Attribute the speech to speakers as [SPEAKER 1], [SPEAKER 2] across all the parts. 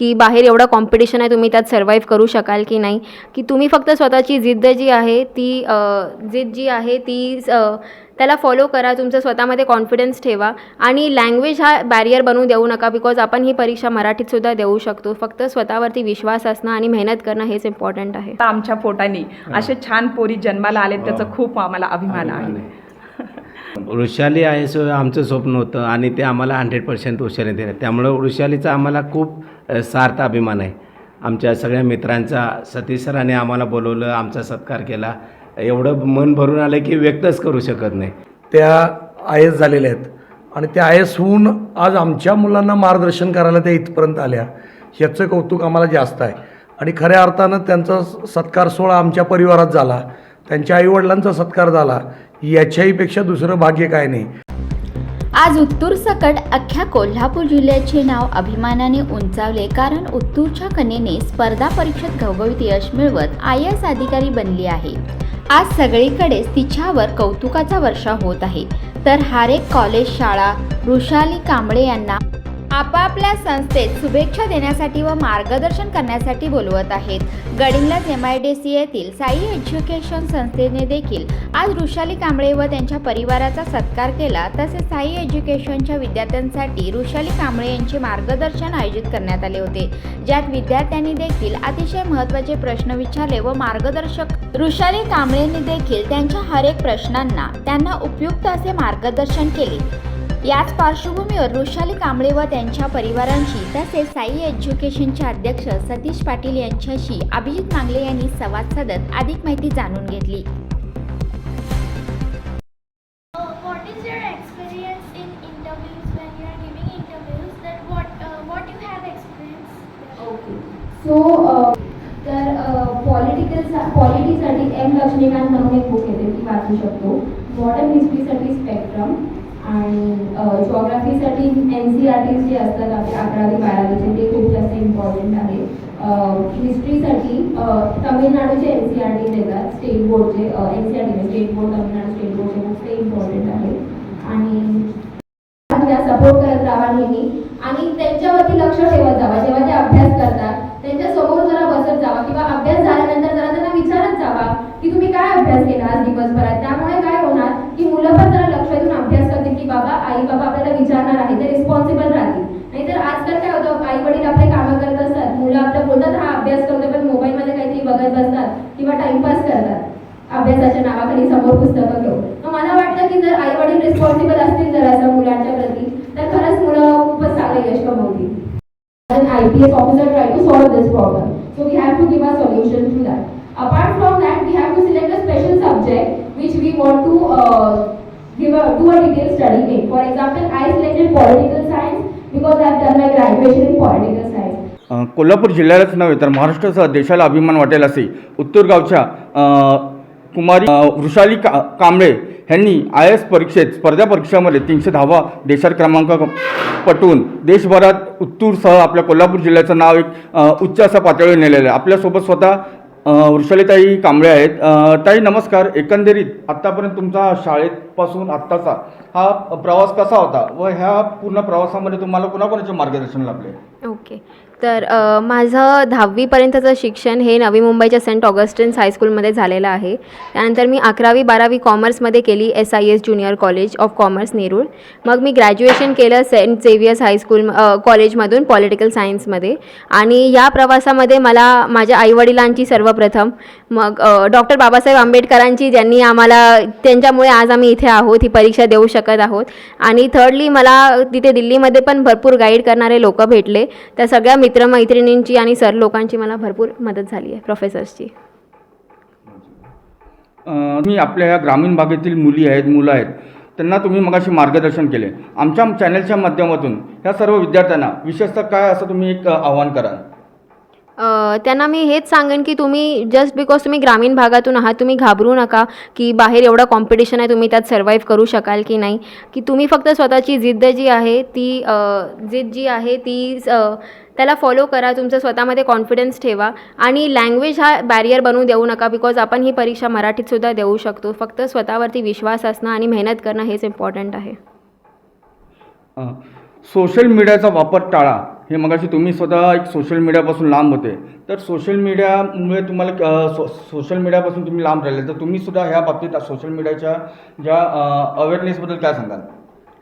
[SPEAKER 1] की बाहेर एवढं कॉम्पिटिशन आहे तुम्ही त्यात सर्वाईव्ह करू शकाल की नाही? की तुम्ही फक्त स्वतःची जिद्द जी आहे ती जिद्द जी आहे ती त्याला फॉलो करा तुमचं स्वतःमध्ये कॉन्फिडन्स ठेवा आणि लँग्वेज हा बॅरियर बनवू देऊ नका बिकॉज आपण ही परीक्षा मराठीतसुद्धा देऊ शकतो. फक्त स्वतःवरती विश्वास असणं आणि मेहनत करणं हेच इम्पॉर्टंट आहे.
[SPEAKER 2] आता आमच्या पोटाने असे छान पोरी जन्माला आले त्याचं. खूप आम्हाला अभिमान आहे.
[SPEAKER 3] वृषाली आहे सो आमचं स्वप्न होतं आणि ते आम्हाला हंड्रेड पर्सेंट वृषाली दिलं त्यामुळं वृषालीचा आम्हाला खूप सार्थ अभिमान आहे. आमच्या सगळ्या मित्रांचा सतीश सरांनी आम्हाला बोलवलं आमचा सत्कार केला. एवढं मन भरून आलं की व्यक्तच करू शकत नाही.
[SPEAKER 4] त्या आय एस झालेल्या आहेत. आणि त्या आय एस होऊन आज आमच्या मुलांना मार्गदर्शन करायला त्या इथपर्यंत आल्या. ह्याचं कौतुक आम्हाला जास्त आहे. आणि खऱ्या अर्थानं त्यांचा सत्कार सोहळा आमच्या परिवारात झाला. त्यांच्या आईवडिलांचा सत्कार झाला. याच्याहीपेक्षा दुसरं भाग्य काय नाही.
[SPEAKER 5] आज उत्तूर सकट अख्ख्या कोल्हापूर जिल्ह्याचे नाव अभिमानाने उंचावले कारण उत्तूरच्या कन्येने स्पर्धा परीक्षेत घवघवीत यश मिळवत आय एस अधिकारी बनली आहे. आज सगळीकडेच तिच्यावर कौतुकाचा वर्षा होत आहे. तर हारेक कॉलेज शाळा वृषाली कांबळे यांना आपापल्या संस्थेत शुभेच्छा देण्यासाठी व मार्गदर्शन करण्यासाठी बोलवत आहेत. गडिंगला एम आय डी सी येथील साई एज्युकेशन संस्थेने देखील आज ऋषाली कांबळे व त्यांच्या परिवाराचा सत्कार केला. तसेच साई एज्युकेशनच्या विद्यार्थ्यांसाठी ऋषाली कांबळे यांचे मार्गदर्शन आयोजित करण्यात आले होते. ज्यात विद्यार्थ्यांनी देखील अतिशय महत्त्वाचे प्रश्न विचारले व मार्गदर्शक ऋषाली कांबळेंनी देखील त्यांच्या हरेक प्रश्नांना त्यांना उपयुक्त असे मार्गदर्शन केले. याच पार्श्वभूमीवर वृषाली कांबळे व त्यांच्या परिवारांशी तसेच साई एज्युकेशनचे अध्यक्ष सतीश पाटील यांच्याशी अभिजित मांगले यांनी संवाद साधत अधिक माहिती जाणून घेतली.
[SPEAKER 6] Uh, what uh,
[SPEAKER 7] so uh, तर पॉलिटिकल पॉलिटीसाठी एम लक्ष्मीकांत म्हणून एक बुक येते ती वाचू शकतो. मॉडर्न हिस्ट्रीसाठी स्पेक्ट्रम आणि जॉग्राफीसाठी एन सी आर टी जे असतात आपले अकरावी बारावीचे ते खूप जास्त इम्पॉर्टंट आहे. हिस्ट्रीसाठी तमिळनाडूचे एन सी आर टी देतात स्टेट बोर्डचे N C R T state board Tamil Nadu state बोर्डचे बुक्स ते इम्पॉर्टंट आहे आणि सपोर्ट करत राहा नेहमी आणि त्यांच्यावरती लक्ष ठेवत जावा जेव्हा ते अभ्यास करतात त्यांच्यासमोर जरा बसत जावा किंवा अभ्यास झाल्यानंतर जरा त्यांना विचारत जावा की तुम्ही काय अभ्यास केला आज दिवसभरात त्यामुळे काय होणार की मुलं पण जरा लक्ष देऊन अभ्यास करतील की बाबा आई बाबा आपल्याला विचारणार आहे ते रिस्पॉन्सिबल राहतील नाहीतर आजकाल काय होतं आई वडील आपले कामं करत असतात मुलं आपलं बोलतात हा अभ्यास करतो पण मोबाईलमध्ये काहीतरी बघत बसतात किंवा टाइमपास करतात. अभ्यासाच्या नावाखाली समोर पुस्तकं घेऊ मग मला वाटतं की जर आई वडील रिस्पॉन्सिबल असतील जरासा मुलांच्या प्रती तर खरंच मुलं खूपच चांगलं यश कमवतील. I officer try to solve this problem so we have to give a solution to apart from that we have to select special subject which we want to give a a detail study for example I selected political science because I have done my graduation in
[SPEAKER 8] political Kolhapur जिल्ह्यालाच नव्हे तर महाराष्ट्रासह देशाला अभिमान वाटेल असे उत्तूर गावच्या कुमारी वृषाली का कांबळे ह्यांनी आय एस परीक्षेत स्पर्धा परीक्षामध्ये तीनशे दहावा देशात क्रमांक पटवून देशभरात उत्तूरसह आपल्या कोल्हापूर जिल्ह्याचं नाव एक उच्च असा पातळीवर नेलेलं आहे. आपल्यासोबत स्वतः वृषालीताई कांबळे आहेत. ताई नमस्कार. एकंदरीत आत्तापर्यंत तुमचा शाळेपासून आत्ताचा हा प्रवास कसा होता? व ह्या पूर्ण प्रवासामध्ये तुम्हाला कोणाकोणाचे मार्गदर्शन लाभले
[SPEAKER 1] ओके. तर माझं दहावीपर्यंतचं शिक्षण हे नवी मुंबईच्या सेंट ऑगस्टिन्स हायस्कूलमध्ये झालेलं आहे. त्यानंतर मी अकरावी बारावी कॉमर्समध्ये केली S I S junior college of commerce Nerul. मग मी ग्रॅज्युएशन केलं सेंट झेवियर्स हायस्कूल कॉलेजमधून पॉलिटिकल सायन्समध्ये. आणि या प्रवासामध्ये मला माझ्या आईवडिलांची सर्वप्रथम मग डॉक्टर बाबासाहेब आंबेडकरांची ज्यांनी आम्हाला त्यांच्यामुळे आज आम्ही इथे आहोत ही परीक्षा देऊ शकत आहोत. आणि थर्डली मला तिथे दिल्लीमध्ये पण भरपूर गाईड करणारे लोक भेटले. त्या सगळ्या मित्रमैत्रिणींची आणि सर लोकांची मला भरपूर मदत झाली आहे प्रोफेसर्सची
[SPEAKER 8] मी तुम्ही आपल्या या ग्रामीण भागातील मुली आहेत मुलं आहेत त्यांना तुम्ही मगाशी मार्गदर्शन केले. आमच्या चॅनलच्या माध्यमातून ह्या सर्व विद्यार्थ्यांना विशेषतः काय असं तुम्ही एक आव्हान कराल?
[SPEAKER 1] त्यांना मी हेच सांगेन की तुम्ही जस्ट बिकॉज तुम्ही ग्रामीण भागातून आहात तुम्ही घाबरू नका की बाहेर एवढं कॉम्पिटिशन आहे तुम्ही त्यात सर्वाईव्ह करू शकाल की नाही. की तुम्ही फक्त स्वतःची जिद्द जी आहे ती जिद्द जी आहे ती त्याला फॉलो करा तुमचं स्वतःमध्ये कॉन्फिडन्स ठेवा. आणि लँग्वेज हा बॅरियर बनवू देऊ नका बिकॉज आपण ही परीक्षा मराठीतसुद्धा देऊ शकतो. फक्त स्वतःवरती विश्वास असणं आणि मेहनत करणं हेच इम्पॉर्टंट आहे.
[SPEAKER 8] सोशल मीडियाचा वापर टाळा. हे मगाशी तुम्ही स्वतः एक सोशल मीडियापासून लांब होते. तर सोशल मीडियामुळे तुम्हाला सो सोशल मीडियापासून तुम्ही लांब राहिले. तर तुम्ही सुद्धा ह्या बाबतीत सोशल मीडियाच्या ज्या अवेअरनेसबद्दल काय सांगाल?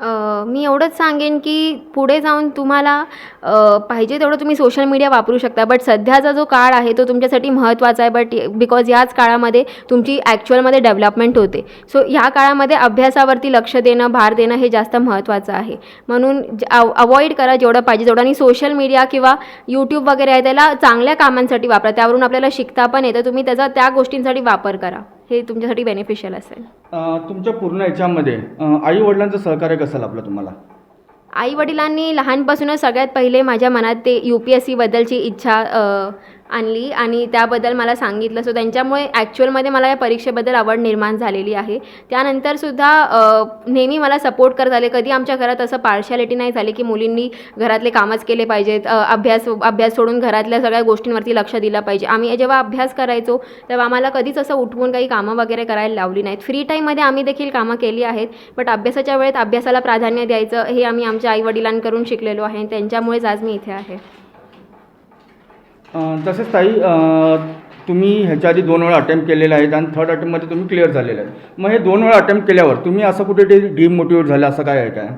[SPEAKER 1] मी एवढंच सांगेन की पुढे जाऊन तुम्हाला पाहिजे तेवढं तुम्ही सोशल मीडिया वापरू शकता. बट सध्याचा जो काळ आहे तो तुमच्यासाठी महत्त्वाचा आहे. बट बिकॉज याच काळामध्ये तुमची ॲक्च्युअलमध्ये डेव्हलपमेंट होते. सो ह्या काळामध्ये अभ्यासावरती लक्ष देणं भार देणं हे जास्त महत्त्वाचं आहे. म्हणून अवॉइड करा जेवढं पाहिजे तेवढं. आणि सोशल मीडिया किंवा यूट्यूब वगैरे आहे त्याला चांगल्या कामांसाठी वापरा. त्यावरून आपल्याला शिकता पण येतं. तुम्ही त्याचा त्या गोष्टींसाठी वापर करा. हे तुमच्यासाठी बेनिफिशियल असेल.
[SPEAKER 8] तुमच्या पूर्ण याच्यामध्ये आई वडिलांचं सहकार्य कसं लाभलं तुम्हाला?
[SPEAKER 1] आई वडिलांनी लहानपासूनच सगळ्यात पहिले माझ्या मनात ते यू पी एस सीबद्दलची इच्छा आणली आणि त्याबद्दल मला सांगितलं. सो त्यांच्यामुळे ॲक्च्युअलमध्ये मला या परीक्षेबद्दल आवड निर्माण झालेली आहे. त्यानंतरसुद्धा नेहमी मला सपोर्ट करत आले. कधी आमच्या घरात असं पार्शॅलिटी नाही झाली की मुलींनी घरातले कामच केले पाहिजेत. अभ्यास अभ्यास सोडून घरातल्या सगळ्या गोष्टींवरती लक्ष दिलं पाहिजे. आम्ही जेव्हा अभ्यास करायचो तेव्हा आम्हाला कधीच असं उठवून काही कामं वगैरे करायला लावली नाहीत. फ्री टाईममध्ये आम्ही देखील कामं केली आहेत बट अभ्यासाच्या वेळेत अभ्यासाला प्राधान्य द्यायचं हे आम्ही आमच्या आईवडिलांकडून शिकलेलो आहे त्यांच्यामुळेच आज मी इथे आहे.
[SPEAKER 8] तसेच ताई तुम्ही ह्याच्या आधी दोन वेळा अटेम्प्ट केलेले आहेत आणि थर्ड अटेम्प्टमध्ये तुम्ही क्लिअर झालेले आहेत. मग हे दोन वेळा अटेम्प्ट केल्यावर तुम्ही असं कुठे ते डिमोटिवेट झालं असं काय आहे काय?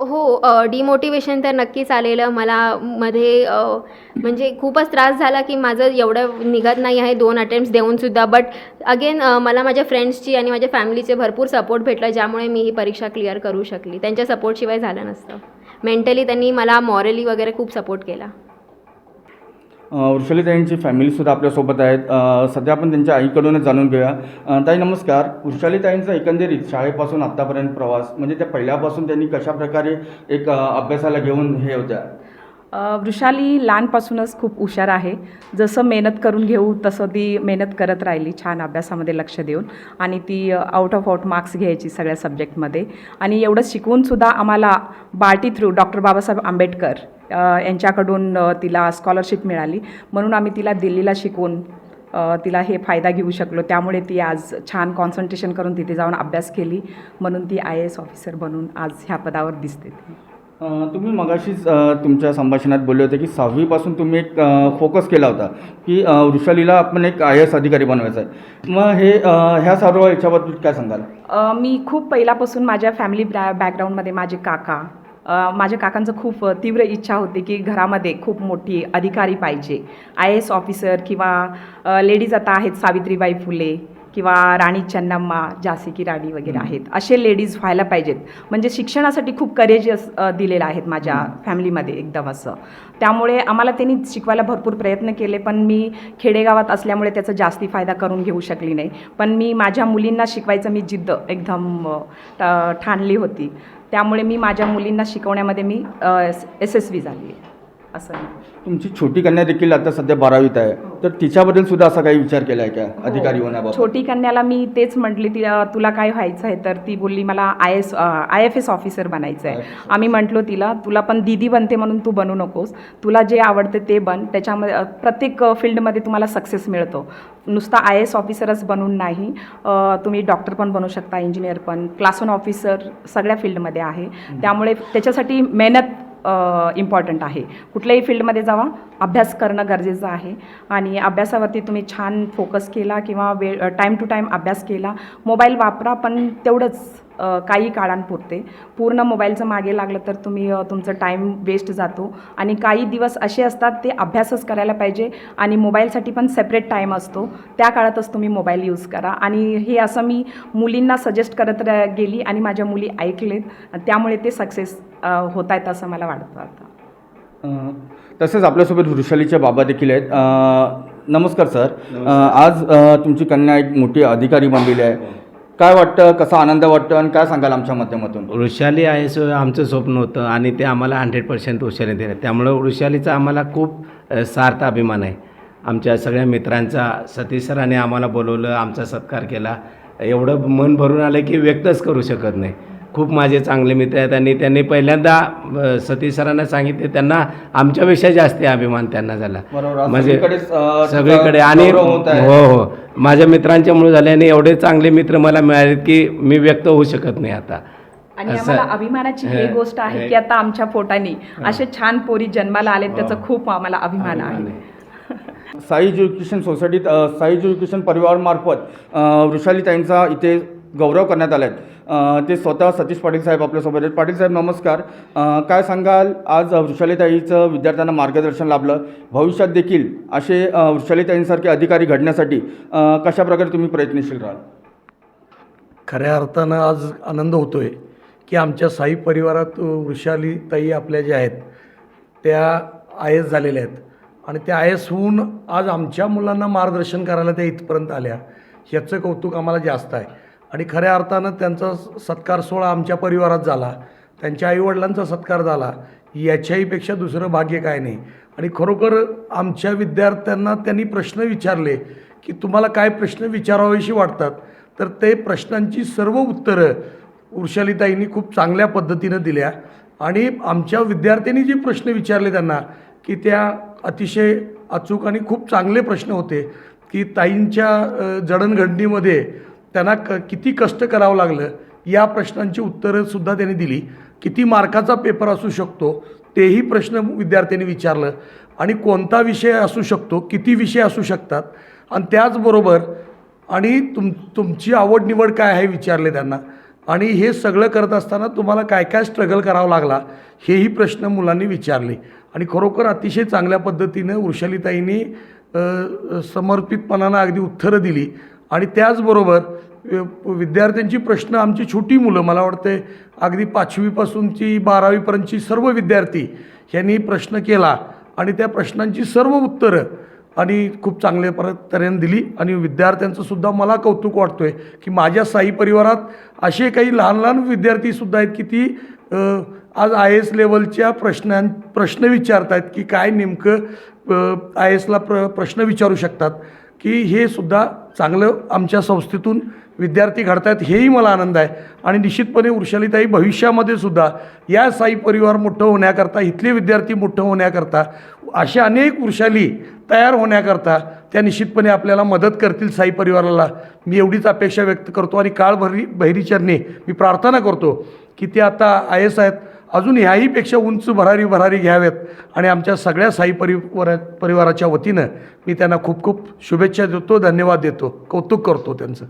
[SPEAKER 1] हो डिमोटिवेशन तर नक्कीच आलेलं मला मध्ये म्हणजे खूपच त्रास झाला की माझं एवढं निघत नाही आहे दोन अटेम्प्ट्स देऊनसुद्धा बट अगेन मला माझ्या फ्रेंड्सची आणि माझ्या फॅमिलीचे भरपूर सपोर्ट भेटला ज्यामुळे मी ही परीक्षा क्लिअर करू शकली. त्यांच्या सपोर्टशिवाय झालं नसतं. मेंटली त्यांनी मला मॉरली वगैरे खूप सपोर्ट केला.
[SPEAKER 8] वृषालीताईंची फॅमिलीसुद्धा आपल्यासोबत आहेत. सध्या आपण त्यांच्या आईकडूनच जाणून घेऊया. ताई नमस्कार. वृषालीताईंचा एकंदरीत शाळेपासून आत्तापर्यंत प्रवास म्हणजे त्या पहिल्यापासून त्यांनी कशाप्रकारे एक अभ्यासाला घेऊन हे होत्या?
[SPEAKER 2] वृषाली लहानपासूनच खूप हुशार आहे. जसं मेहनत करून घेऊ तसं ती मेहनत करत राहिली छान अभ्यासामध्ये लक्ष देऊन. आणि ती आउट ऑफ आउट मार्क्स घ्यायची सगळ्या सब्जेक्टमध्ये आणि एवढं शिकवूनसुद्धा आम्हाला बार्टी थ्रू डॉक्टर बाबासाहेब आंबेडकर यांच्याकडून तिला स्कॉलरशिप मिळाली. म्हणून आम्ही तिला दिल्लीला शिकवून तिला हे फायदा घेऊ शकलो. त्यामुळे ती आज छान कॉन्सन्ट्रेशन करून तिथे जाऊन अभ्यास केली. म्हणून ती आय एस ऑफिसर बनून आज ह्या पदावर दिसते ती.
[SPEAKER 8] तुम्ही मगाशीच तुमच्या संभाषणात बोलले होते की सहावीपासून तुम्ही एक फोकस केला होता की वृषालीला आपण एक आय एस अधिकारी बनवायचं आहे. मग हे ह्या सर्व याच्याबद्दल काय सांगाल?
[SPEAKER 2] मी खूप पहिल्यापासून माझ्या फॅमिली बॅ बॅकग्राऊंडमध्ये माझे काका माझ्या काकांचं खूप तीव्र इच्छा होती की घरामध्ये खूप मोठी अधिकारी पाहिजे. आय एस ऑफिसर किंवा लेडीज आता आहेत सावित्रीबाई फुले किंवा राणी चन्नम्मा झाशी की राणी वगैरे आहेत असे लेडीज व्हायला पाहिजेत. म्हणजे शिक्षणासाठी खूप करेजियस दिलेलं आहेत माझ्या फॅमिलीमध्ये एकदम असं. त्यामुळे आम्हाला त्यांनी शिकवायला भरपूर प्रयत्न केले पण मी खेडेगावात असल्यामुळे त्याचा जास्ती फायदा करून घेऊ शकली नाही. पण मी माझ्या मुलींना शिकवायचं मी जिद्द एकदम ठाणली होती. त्यामुळे मी माझ्या मुलींना शिकवण्यामध्ये मी एस एस व्ही असं
[SPEAKER 8] तुमची छोटी कन्या देखील आता सध्या बारावीत आहे. तर तिच्याबद्दल सुद्धा असा काही विचार केला आहे का अधिकारी होण्याबाबत?
[SPEAKER 2] छोटी कन्याला मी तेच म्हटली तिला तुला काय व्हायचं आहे तर ती बोलली मला I S I F S officer बनायचं आहे आम्ही म्हटलो तिला तुला पण दीदी बनते म्हणून तू बनू नकोस. तुला जे आवडते ते बन. त्याच्यामध्ये प्रत्येक फील्डमध्ये तुम्हाला सक्सेस मिळतो. नुसता आय एस ऑफिसरच बनून नाही. तुम्ही डॉक्टर पण बनू शकता इंजिनियर पण. क्लास वन ऑफिसर सगळ्या फील्डमध्ये आहे. त्यामुळे त्याच्यासाठी मेहनत इम्पॉर्टंट आहे. कुठल्याही फील्डमध्ये जावा. अभ्यास करणं गरजेचं आहे. आणि अभ्यासावरती तुम्ही छान फोकस केला किंवा वेळ टाईम टू टाईम अभ्यास केला. मोबाईल वापरा पण तेवढंच काही काळांपुरते. पूर्ण मोबाईलचं मागे लागलं तर तुम्ही तुमचं टाईम वेस्ट जातो. आणि काही दिवस असे असतात ते अभ्यासच करायला पाहिजे. आणि मोबाईलसाठी पण सेपरेट टाईम असतो. त्या काळातच तुम्ही मोबाईल यूज करा. आणि हे असं मी मुलींना सजेस्ट करत गेली आणि माझ्या मुली ऐकलेत. त्यामुळे ते सक्सेस होत आहेत असं मला वाटतं आता.
[SPEAKER 8] तसेच आपल्यासोबत वृषालीचे बाबा देखील आहेत. नमस्कार सर. आज तुमची कन्या एक मोठी अधिकारी बनलेली आहे. काय वाटतं कसा आनंद वाटतं आणि काय सांगाल आमच्या माध्यमातून?
[SPEAKER 3] वृषाली आय एस आमचं स्वप्न होतं आणि ते आम्हाला हंड्रेड पर्सेंट वृषाली दिलं त्यामुळं वृषालीचा आम्हाला खूप सार्थ अभिमान आहे. आमच्या सगळ्या मित्रांचा सतीश सरांनी आम्हाला बोलवलं आमचा सत्कार केला. एवढं मन भरून आलं की व्यक्तच करू शकत नाही. खूप माझे चांगले मित्र आहेत आणि त्यांनी पहिल्यांदा सतीश सरांना सांगितले त्यांना आमच्यापेक्षा जास्त अभिमान त्यांना झाला. म्हणजे सगळीकडे आणि. हो हो. माझ्या मित्रांच्यामुळे झाल्याने एवढे चांगले मित्र मला मिळालेत की मी व्यक्त होऊ शकत नाही आता.
[SPEAKER 2] आणि आम्हाला अभिमानाची ही गोष्ट आहे की आता आमच्या पोटाने असे छान पोरी जन्माला आले त्याचा खूप आम्हाला अभिमान आहे.
[SPEAKER 8] साई एज्युकेशन सोसायटीत साई एज्युकेशन परिवारमार्फत वृषालीताईंचा इथे गौरव करण्यात आला आहे ते स्वतः सतीश पाटील साहेब आपल्यासोबत आहेत. पाटील साहेब नमस्कार. काय सांगाल? आज वृषालीताईचं विद्यार्थ्यांना मार्गदर्शन लाभलं. भविष्यात देखील असे वृषालीताईंसारखे अधिकारी घडण्यासाठी कशाप्रकारे तुम्ही प्रयत्नशील राहाल?
[SPEAKER 4] खऱ्या अर्थानं आज आनंद होतो आहे की आमच्या साई परिवारात वृषालीताई आपल्या ज्या आहेत त्या आय एस झालेल्या आहेत. आणि त्या आय एस होऊन आज आमच्या मुलांना मार्गदर्शन करायला त्या इथपर्यंत आल्या. ह्याचं कौतुक आम्हाला जास्त आहे. आणि खऱ्या अर्थानं त्यांचा सत्कार सोहळा आमच्या परिवारात झाला. त्यांच्या आईवडिलांचा सत्कार झाला. याच्याहीपेक्षा दुसरं भाग्य काय नाही. आणि खरोखर आमच्या विद्यार्थ्यांना त्यांनी प्रश्न विचारले की तुम्हाला काय प्रश्न विचारावेशी वाटतात? तर ते प्रश्नांची सर्व उत्तरं वृषालीताईंनी खूप चांगल्या पद्धतीनं दिल्या. आणि आमच्या विद्यार्थ्यांनी जे प्रश्न विचारले त्यांना की त्या अतिशय अचूक आणि खूप चांगले प्रश्न होते की ताईंच्या जडणघडणीमध्ये त्यांना क किती कष्ट करावं लागलं या प्रश्नांची उत्तरंसुद्धा त्यांनी दिली. किती मार्काचा पेपर असू शकतो तेही प्रश्न विद्यार्थ्यांनी विचारलं. आणि कोणता विषय असू शकतो किती विषय असू शकतात आणि त्याचबरोबर आणि तुम तुमची आवड निवड काय आहे विचारले त्यांना. आणि हे सगळं करत असताना तुम्हाला काय काय स्ट्रगल करावा लागला हेही प्रश्न मुलांनी विचारले. आणि खरोखर अतिशय चांगल्या पद्धतीनं वृषालीताईंनी समर्पितपणानं अगदी उत्तरं दिली. आणि त्याचबरोबर विद्यार्थ्यांची प्रश्न आमची छोटी मुलं मला वाटते अगदी पाचवीपासूनची बारावीपर्यंतची सर्व विद्यार्थी यांनी प्रश्न केला आणि त्या प्रश्नांची सर्व उत्तरं आणि खूप चांगल्या तऱ्हेने दिली. आणि विद्यार्थ्यांचंसुद्धा मला कौतुक वाटतो आहे की माझ्या साई परिवारात असे काही लहान लहान विद्यार्थीसुद्धा आहेत की ती आज आय एस लेवलच्या प्रश्नां प्रश्न विचारत आहेत की काय नेमकं आय एसला प्र प्रश्न विचारू शकतात की हे सुद्धा चांगलं आमच्या संस्थेतून विद्यार्थी घडतायत हेही मला आनंद आहे. आणि निश्चितपणे वृषालीताई भविष्यामध्ये सुद्धा या साई परिवार मोठं होण्याकरता इथले विद्यार्थी मोठं होण्याकरता अशा अनेक वृषाली तयार होण्याकरता त्या निश्चितपणे आपल्याला मदत करतील साई परिवाराला. मी एवढीच अपेक्षा व्यक्त करतो आणि काळ भरी बहिरीचरणी मी प्रार्थना करतो की ते आता आय एस आहेत अजून ह्याहीपेक्षा उंच भरारी भरारी घ्याव्यात आणि आमच्या सगळ्या साई परिवारा परिवाराच्या वतीनं मी त्यांना खूप खूप शुभेच्छा देतो धन्यवाद देतो कौतुक करतो त्यांचं.